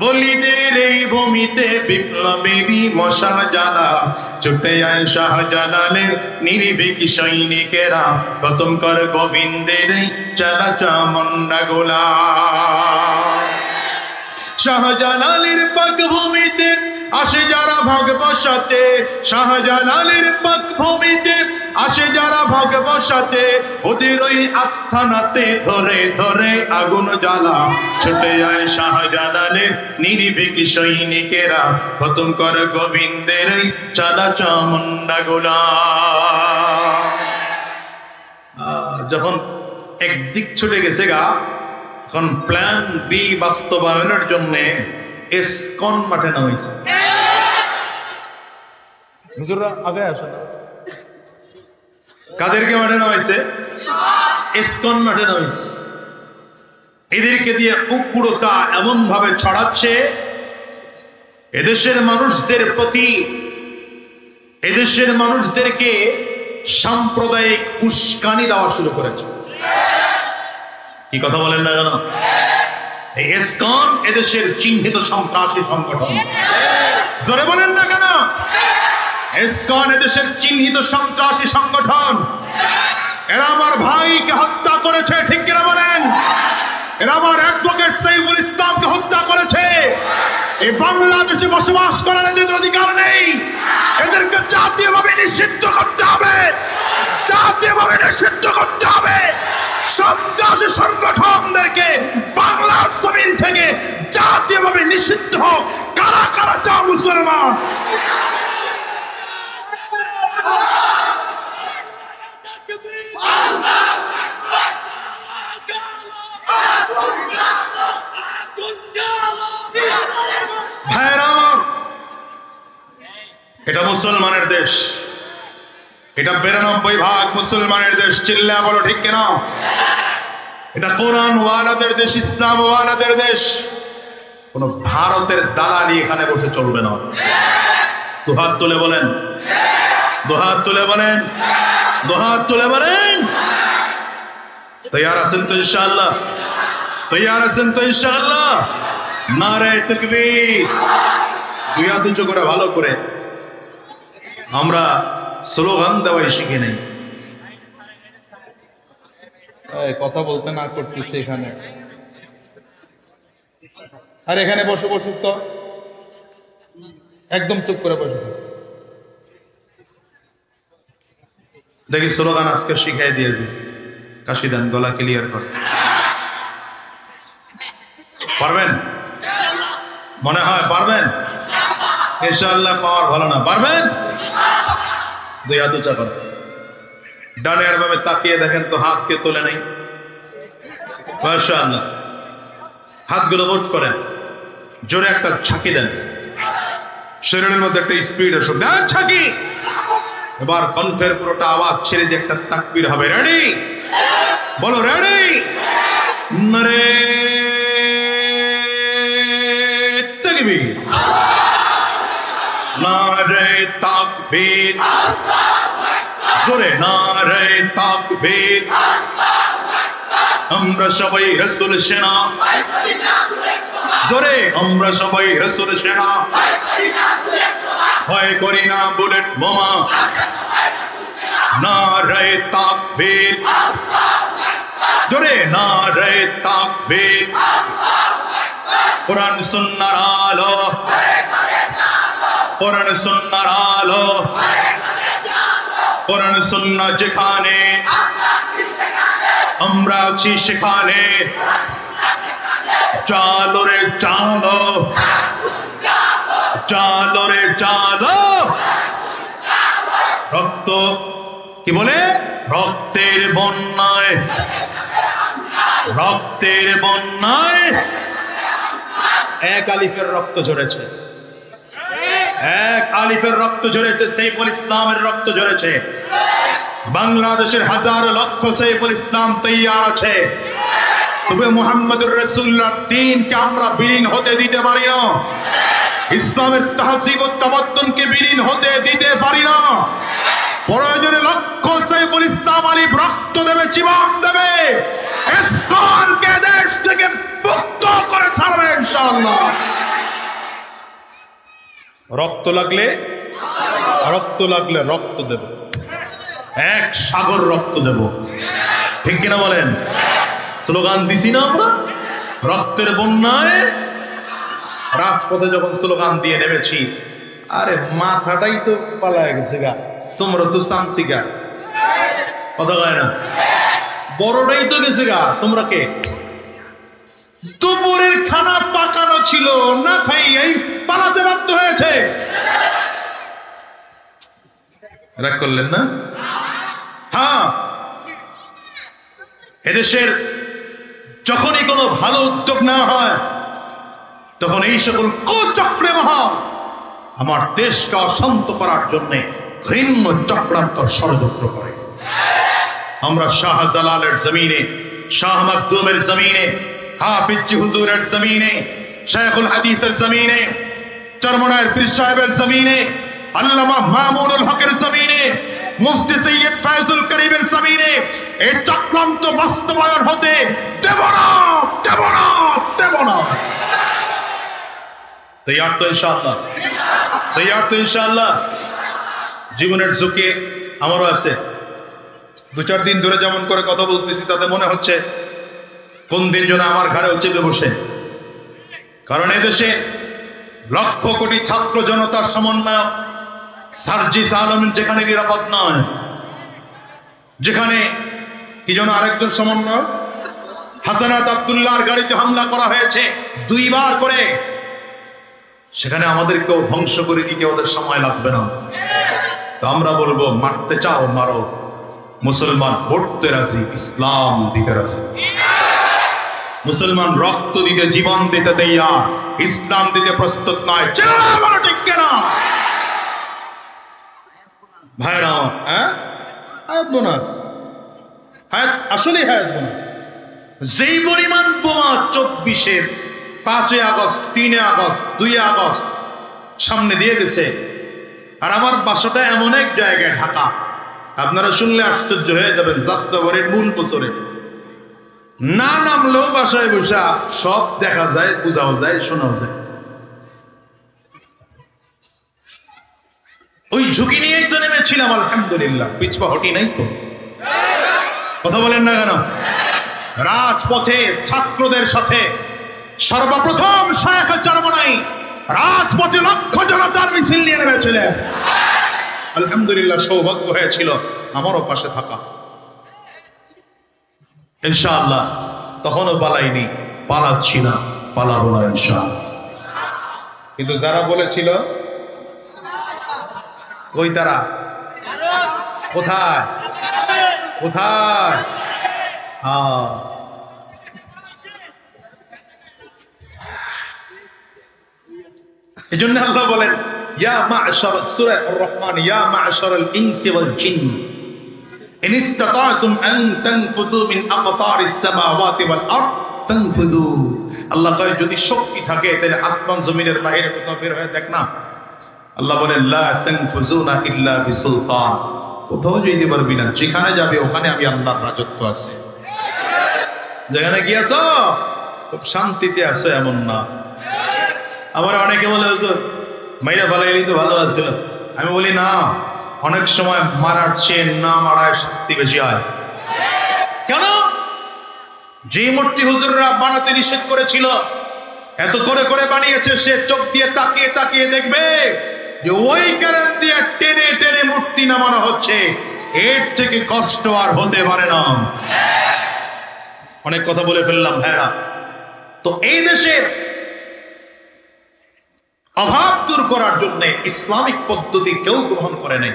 বলিদের এই ভূমিতে বিপ্লবেরই মশা জ্বালা ছুটে শাহজালালের নিরিবিক সৈনিকেরা কতম কর গোবিন্দের এই চালা চামন্ডা গোলা শাহজালালের পাক ভূমিতে আসে যারা ভাগ বসাতে শাহজালালের পাক ভূমিতে আসে যারা ভাগ বসাতে ওদের ওই আস্থানাতে ধরে ধরে আগুন জ্বালা। ছুটে যায় শাহজালালের নির্ভীক সৈনিকেরা, খতম কর গোবিন্দের চালা চামুন্ডা গোলা যখন একদিক ছুটে গেছে গা এখন প্ল্যান বি বাস্তবায়নের জন্য এসকন মাঠে নামাইছে? হুজুররা আগে আসেন। কাদেরকে মাঠে নামাইছে? এসকন মাঠে নামাইছে? এদেরকে দিয়ে উকুড়তা এমন ভাবে ছড়াচ্ছে এদেশের মানুষদের প্রতি এদেশের মানুষদেরকে সাম্প্রদায়িক উস্কানি দেওয়া শুরু করেছে। কি কথা বলেন না কেন? এই এসকন এদেশের চিহ্নিত সন্ত্রাসী সংগঠন। জোরে বলেন না কেন? এসকন এদেশের চিহ্নিত সন্ত্রাসী সংগঠন। এরা আমার ভাইকে হত্যা করেছে, ঠিক কিনা বলেন? এরা আমার অ্যাডভোকেট সাইফুল ইসলামকে হত্যা করেছে। এই বাংলাদেশে বসবাস করার এদের অধিকার নেই। এদেরকে জাতীয়ভাবে নিষিদ্ধ করতে হবে। জাতীয়ভাবে নিষিদ্ধ করতে হবে। সন্ত্রাসী সংগঠনদেরকে বাংলার জমিন থেকে জাতীয়ভাবে নিষিদ্ধ হোক। কারা কারা চা মুসলমান? এটা মুসলমানের দেশ। এটা বিরানব্বই ভাগ মুসলমানের দেশ, চিল্লা বলো ঠিক কিনা? এটা কোরআন ওয়ালাদের দেশ ইসলাম ওয়ালাদের দেশ। কোন ভারতের দালালি এখানে বসে চলবে না। দুহাত তুলে বলেন। দুহাত তুলে বলেন। দুহাত তুলে বলেন। তৈয়ার আছেন তো ইনশাআল্লাহ? তৈয়ার আছেন তো ইনশাআল্লাহ? নারে তকবীর। দুই হাত উঁচু করে, ভালো করে। আমরা স্লোগান দেওয়াই শিখে নেই। কথা বলতে না করতেছে এখানে। আর এখানে বসে বসুক তো। একদম চুপ করে বসে। দেখি স্লোগান আজকে শিখাই দিয়েছি কাশি দেন গলা ক্লিয়ার কর। পারবেন? মনে হয় পারবেন? ইনশাআল্লাহ পাওয়ার ভালো না। পারবেন? দুই হাত উঁচা কর ডানে ভাবে তাকিয়ে দেখেন তো হাত কে তোলে নেই। হাতগুলো মোট করেন। জোরে একটা ঝাঁকি দেন। শরীরের মধ্যে একটা স্পিড আসুক। দেন এবার কণ্ঠের পুরোটা আওয়াজ ছেড়ে দিয়ে একটা তাকবির হবে। রেডি বলো রেডি নরে তাকবীর। নারে তাকবীর। জোরে নারে তাকবীর। আমরা সবাই রসুল সেনা। জোরে আমরা সবাই রসুল সেনা। ভয় করি না বুলেট বোমা। না রে তাকবীর। জোরে না রে তাকবীর। কোরআন সুন্নার আলো। কোরআন সুন্নার আলো। কোরআন সুন্না যেখানে আমরা আছি সেখানে। চালো রে চালো চালো রে চালো রক্ত, কি বলে? রক্তের বন্যায়। রক্তের বন্যায়। এক আলিফের রক্ত ঝরেছে। এক আলিফের রক্ত ঝরেছে, সেইফুল ইসলামের রক্ত ঝরেছে। বাংলাদেশের হাজার লক্ষ সেইফুল ইসলাম তৈয়ার আছে। তবে মুহাম্মদুর রসুল্লাহ দিনকে আমরা বিলীন হতে দিতে পারি না। ইসলামের তাহসিব ও তামাদ্দুনকে বিলীন হতে দিতে পারি না। প্রয়োজনে লক্ষ্য সাইফুল ইসলাম আলী রক্ত দেবে, জীবন দেবে। ইসলামকে দেশ থেকে মুক্ত করে ছাড়বে, ইনশাআল্লাহ। রক্ত লাগলে? রক্ত লাগলে রক্ত দেব। এক সাগর রক্ত দেব। ঠিক কিনা বলেন? স্লোগান দিছি না আমরা? রক্তের বন্যায় রাজপথে যখন স্লোগান দিয়ে নেমেছি, আরে মাথাটাই তো পালায় গেছে গা। তোমরা তো সামসি গা। কথা কয় না? বড়টাই তো গেছে গা। তোমরা কে? দুপুরের খানা পাকানো ছিল, না খাই এই পালাতে বাধ্য হয়েছে। রাগ করলেন না? হ্যাঁ। এদেশের যখনই কোনো ভালো উদ্যোগ নেওয়া হয়, তখন এই সকল কুচক্রে মহা আমার দেশকে অশান্ত করার জন্য ঘৃণ্য চক্রান্ত ষড়যন্ত্র করে। আমরা শাহজালালের জমিনে, শাহ মাকদুমের জমিনে, হাফিজ হুজুরের জমিনে শেখুল হাদিসের জমিনে চরমনায়ের পীর সাহেবের জমিনে, আল্লামা মামুনুল হকের জমিনে, মুফতি সৈয়দ ফয়জুল করিমের জমিনে, এই চক্রান্ত বাস্তবায়ন হতে দেব না দেব না দেব না। তৈয়ার তো ইনশাআল্লাহ। তৈয়ার তো ইনশাআল্লাহ। জীবনের ঝুঁকি আমারও আছে। দু চার দিন ধরে যেমন করে কথা বলতেছি, তাতে মনে হচ্ছে কোন দিন যেন আমার ঘরে চেপে বসে। কারণ এদেশে লক্ষ কোটি ছাত্র জনতার সমন্বয় সার্জিস আলম যেখানে নিরাপদ নয়, যেখানে কি যেন আরেকজন সমন্বয় হাসানাত আবদুল্লাহর গাড়িতে হামলা করা হয়েছে দুইবার করে। সেখানে আমাদেরকেও ধ্বংস করে দিতে ওদের সময় লাগবে না। তো আমরা বলব, মারতে চাও, মারো। মুসলমান পড়তে রাজি, ইসলাম দিতে রাজি। মুসলমান রক্ত দিতে, জীবন দিতে দেয়া ইসলাম দিতে প্রস্তুত নয়। ঠিক কেনা? ভাইরা হ্যাঁ? আসলে যেই পরিমাণ পাঁচই আগস্ট, তিনে আগস্ট দুই আগস্ট সামনে দিয়ে গেছে, আর আমার এমন এক জায়গায় ঢাকা, আপনারা শুনলে আশ্চর্য হয়ে যাবেন, যাত্রাবাড়ির মূল বছরে। না নামলেও বাসায় বসা সব দেখা যায়, বোঝাও যায়, শোনাও যায়। ওই ঝুঁকি নিয়েই তো নেমেছিলাম, আলহামদুলিল্লাহ। পিছপা হটি নাই তো। কথা বলেন না কেন? রাজপথে ছাত্রদের সাথে সর্বপ্রথম শায়েখ চরমনাই রাজপথে লক্ষ জনতার মিছিল নিয়ে নেমেছিলেন আলহামদুলিল্লাহ, সৌভাগ্য হয়েছিল, আমারও পাশে থাকা। ইনশাআল্লাহ, তখনও পালাইনি, পালাচ্ছি না, পালাবো না ইনশাআল্লাহ। কিন্তু যারা বলেছিল, কই তারা? কোথায়? কোথায়? হ্যাঁ। এই জন্য আল্লাহ বলেন, ইয়া মা'শার, সূরা আর-রহমান, ইয়া মা'শার আল-ইনসি ওয়াল জিন। ইসতাতা'তুম আন তানফুযু মিন আকতারিস সামাওয়াতি ওয়াল আরদ ফানফুযু আল্লাহ কয়, যদি শক্তি থাকে, তাহলে আসমান জমিনের বাইরে কোথাও বের হয়ে দেখ না। আল্লাহ বলেন, লা তানফুযুনা ইল্লা বিসুলতান। কোথাও যেতে পারবি না, যেখানে যাবে ওখানে আমি আল্লাহর রাজত্ব আছে। যেখানে গিয়েছ, খুব শান্তিতে আছে এমন না। আবার অনেকে বলে, হুজুর, মাইরা ফালাইলেই তো ভালো আছিল। আমি বলি, না। অনেক সময় মারার চেয়ে না মারায় শাস্তি বেশি হয়। কেন? যে মূর্তি হুজুররা বানাতে নিষেধ করেছিল, এত করে করে বানিয়েছে, সে চোখ দিয়ে তাকিয়ে তাকিয়ে দেখবে যে ওই কারণ দিয়ে টেনে টেনে মূর্তি নামানো হচ্ছে। এর থেকে কষ্ট আর হতে পারে না। অনেক কথা বলে ফেললাম ভাইরা তো এই দেশের অভাব দূর করার জন্য ইসলামিক পদ্ধতি কেউ গ্রহণ করে নাই।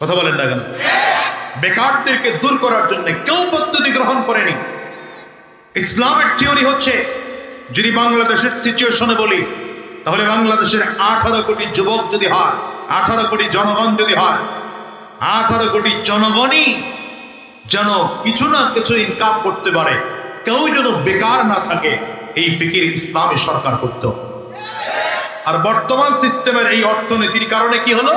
কথা বলেন না কেন? বেকারদেরকে দূর করার জন্য কেউ পদ্ধতি গ্রহণ করেনি ইসলামের থিওরি হচ্ছে, যদি বাংলাদেশের সিচুয়েশনে বলি, তাহলে বাংলাদেশের আঠারো কোটি যুবক যদি হয়, আঠারো কোটি জনগণ যদি হয়, আঠারো কোটি জনগণই যেন কিছু না কিছু ইনকাম করতে পারে। কেউ যেন বেকার না থাকে, এই ফিকির ইসলামী সরকার করত। আর বর্তমান সিস্টেমের এই অর্থনীতির কারণে কি হলো?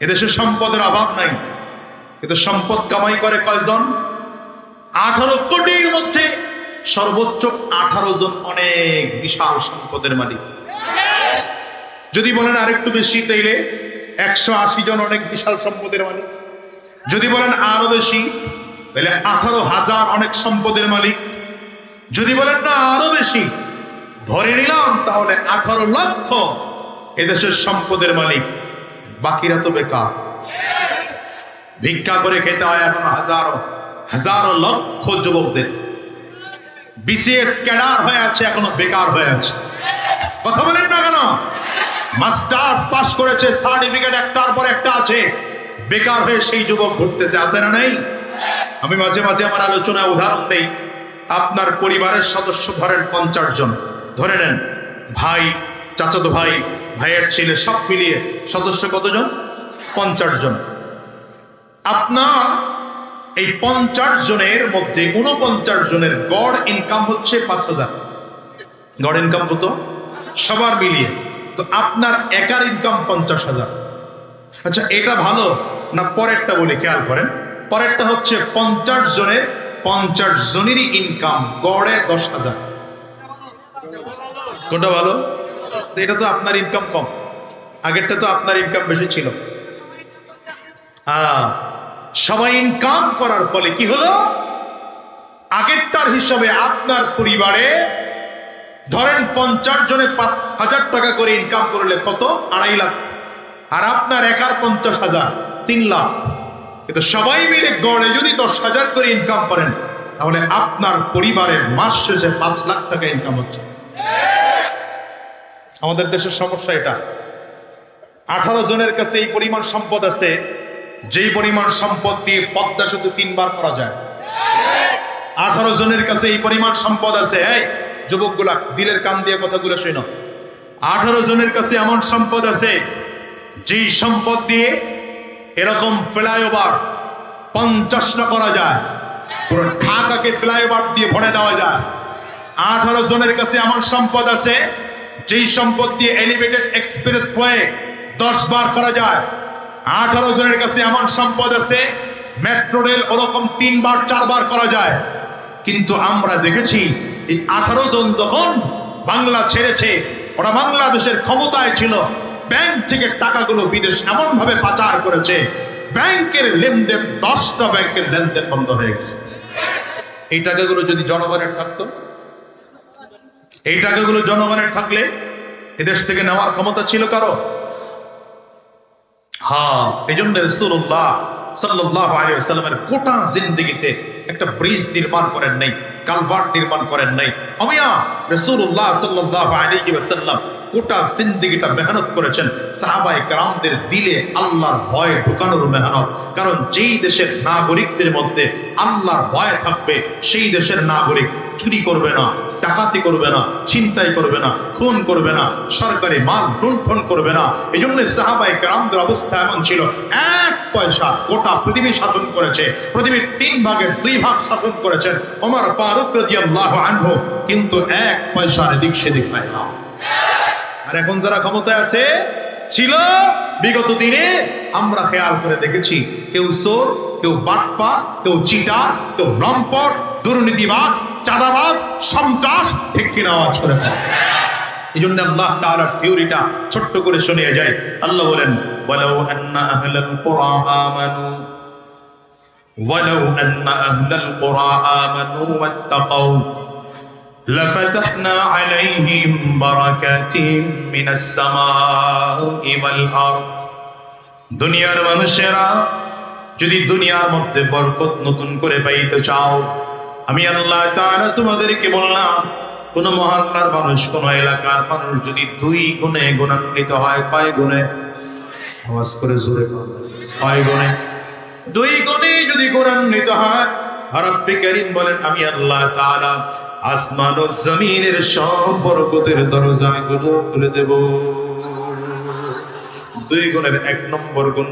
এদেশে সম্পদের অভাব নাই। কিন্তু সম্পদ কামাই করে কয়জন? আঠারো কোটির মধ্যে সর্বোচ্চ আঠারো জন অনেক বিশাল সম্পদের মালিক। যদি বলেন আরেকটু বেশি তাইলে একশো আশি জন অনেক বিশাল সম্পদের মালিক। যদি বলেন আরও বেশি তাহলে আঠারো হাজার অনেক সম্পদের মালিক। যদি বলেন না আরও বেশি ধরে নিলাম, তাহলে আঠারো লক্ষ এদেশের সম্পদের মালিক। বাকিরা তো বেকার। ভিক্ষা করে খেতে হয় এখন হাজারো হাজারো লক্ষ যুবকদের। বিসিএস ক্যাডার হয়ে আছে, এখনও বেকার হয়ে আছে। কথা বলেন না কেন? মাস্টার্স পাস করেছে, সার্টিফিকেট একটার পর একটা আছে। বেকার হয়ে সেই যুবক ঘুরতেছে, আছে না নাই? আমি মাঝে মাঝে আমার আলোচনায় উদাহরণ দেই। আপনার পরিবারের সদস্য ধরেন পঞ্চাশ জন। ধরে নেন, ভাই, চাচাতো ভাই, ভাইয়ের ছেলে সব মিলিয়ে সদস্য কতজন? পঞ্চাশ জন। আপনার এই পঞ্চাশ জনের মধ্যে উনপঞ্চাশ জনের গড় ইনকাম হচ্ছে পাঁচ হাজার। গড় ইনকাম কত? সবার মিলিয়ে। তো আপনার একার ইনকাম পঞ্চাশ হাজার। আচ্ছা এটা ভালো না পরেরটা বলি, খেয়াল করেন। পরেরটা হচ্ছে পঞ্চাশ জনের, পঞ্চাশ জনেরই ইনকাম গড়ে দশ হাজার। কোনটা ভালো? এটা তো আপনার ইনকাম কম। আগেরটা তো আপনার ইনকাম বেশি ছিল। সবাই ইনকাম করার ফলে কি হলো? আগেরটার হিসাবে আপনার পরিবারে ধরেন পঞ্চাশ জনে পাঁচ হাজার টাকা করে ইনকাম করলে কত? আড়াই লাখ। আর আপনার একার পঞ্চাশ হাজার, তিন লাখ। কিন্তু সবাই মিলে গড়ে যদি দশ হাজার করে ইনকাম করেন, তাহলে আপনার পরিবারের মাস শেষে পাঁচ লাখ টাকা ইনকাম হচ্ছে। আমাদের দেশের সমস্যা এটা। আঠারো জনের কাছে এই পরিমাণ সম্পদ আছে, যেই পরিমাণ সম্পদ দিয়ে পদ্মা শুধু তিনবার করা যায়। আঠারো জনের কাছে এই পরিমাণ সম্পদ আছে, এই যুবকগুলা, দিলের কান দিয়ে কথাগুলো শুনো। আঠারো জনের কাছে এমন সম্পদ আছে, যেই সম্পদ দিয়ে এরকম ফ্লাইওভার পঞ্চাশটা করা যায়। পুরো ঢাকাকে ফ্লাইওভার দিয়ে ভরে দেওয়া যায়। আঠারো জনের কাছে এমন সম্পদ আছে, যেই সম্পদ দিয়ে এলিভেটেড এক্সপ্রেস ওয়ে দশ বার করা যায়। আঠারো জনের কাছে এমন সম্পদ আছে মেট্রো রেল ওরকম তিনবার চারবার করা যায়। কিন্তু আমরা দেখেছি, এই আঠারো জন যখন বাংলা ছেড়েছে, ওরা বাংলাদেশের ক্ষমতায় ছিল, ব্যাংক থেকে টাকাগুলো বিদেশ এমন ভাবে পাচার করেছে, ব্যাংকের লেনদেন, দশটা ব্যাংকের লেনদেন বন্ধ হয়ে গেছে। এই টাকাগুলো যদি জনগণের থাকতো এই টাকাগুলো জনগণের থাকলে এদেশ থেকে নেওয়ার ক্ষমতা ছিল কারও? হ্যাঁ এই জন্য রসুল্লাহ সাল্লাহ আলিয়াল্লামের গোটা জিন্দগিতে একটা ব্রিজ নির্মাণ করেন নাই, কালভার্ট নির্মাণ করেন নাই। অমিয়া রসুল্লাহ সাল্লাহ আলী ওয়াসাল্লাম গোটা জিন্দগিটা মেহনত করেছেন সাহাবাই কারামদের দিলে আল্লাহর ভয় ঢুকানোর মেহনত। কারণ যেই দেশের নাগরিকদের মধ্যে আল্লাহর ভয় থাকবে, সেই দেশের নাগরিক চুরি করবে না, ডাকাতি করবে না, ছিনতাই করবে না, খুন করবে না, সরকারি মাল লুণ্ঠন করবে না। এই জন্য সাহাবাই কারামদের অবস্থা এমন ছিল, এক পয়সা গোটা পৃথিবী শাসন করেছে, পৃথিবীর তিন ভাগের দুই ভাগ শাসন করেছেন ওমর ফারুক রাদিয়াল্লাহু আনহু, কিন্তু এক পয়সার দিক সেদিক হয় না। আর এখন যারা ক্ষমতায় আছে, ছিল বিগত দিনে আমরা খেয়াল করে দেখেছি, কেউ চোর, কেউ বাটপা, কেউ চিটার, কেউ লম্পট, দুর্নীতিবাজ, চাঁদাবাজ, সন্ত্রাস ঠিক কিনা আওয়াজ করে। এই জন্য আল্লাহ তাআলার থিওরিটা ছোট্ট করে শুনে যায় আল্লাহ বলেন, ওয়ালাউ আন্না আহলাল কুরা আমানু, ওয়ালাউ আন্না আহলাল কুরা আমানু ওয়াত্তাকাউ لفتحنا عليهم بركات من السماء والأرض দুনিয়ার মানুষেরা যদি দুনিয়ার মধ্যে বরকত নতুন করে পাইতে চাও আমি আল্লাহ তাআলা তোমাদেরকে বললাম কোন মহল্লার মানুষ কোন এলাকার মানুষ যদি দুই গুণে গুণান্বিত হয় কয় গুণে আওয়াজ করে জোরে বলো। কয় গুণে দুই গুণে যদি গুণান্বিত হয় রব্বে করিম বলেন আমি আল্লাহ তাআলা আসমান ও জমিনের সব বরকতের দরজাগুলো খুলে দেব। দুই গুণের এক নম্বর গুণ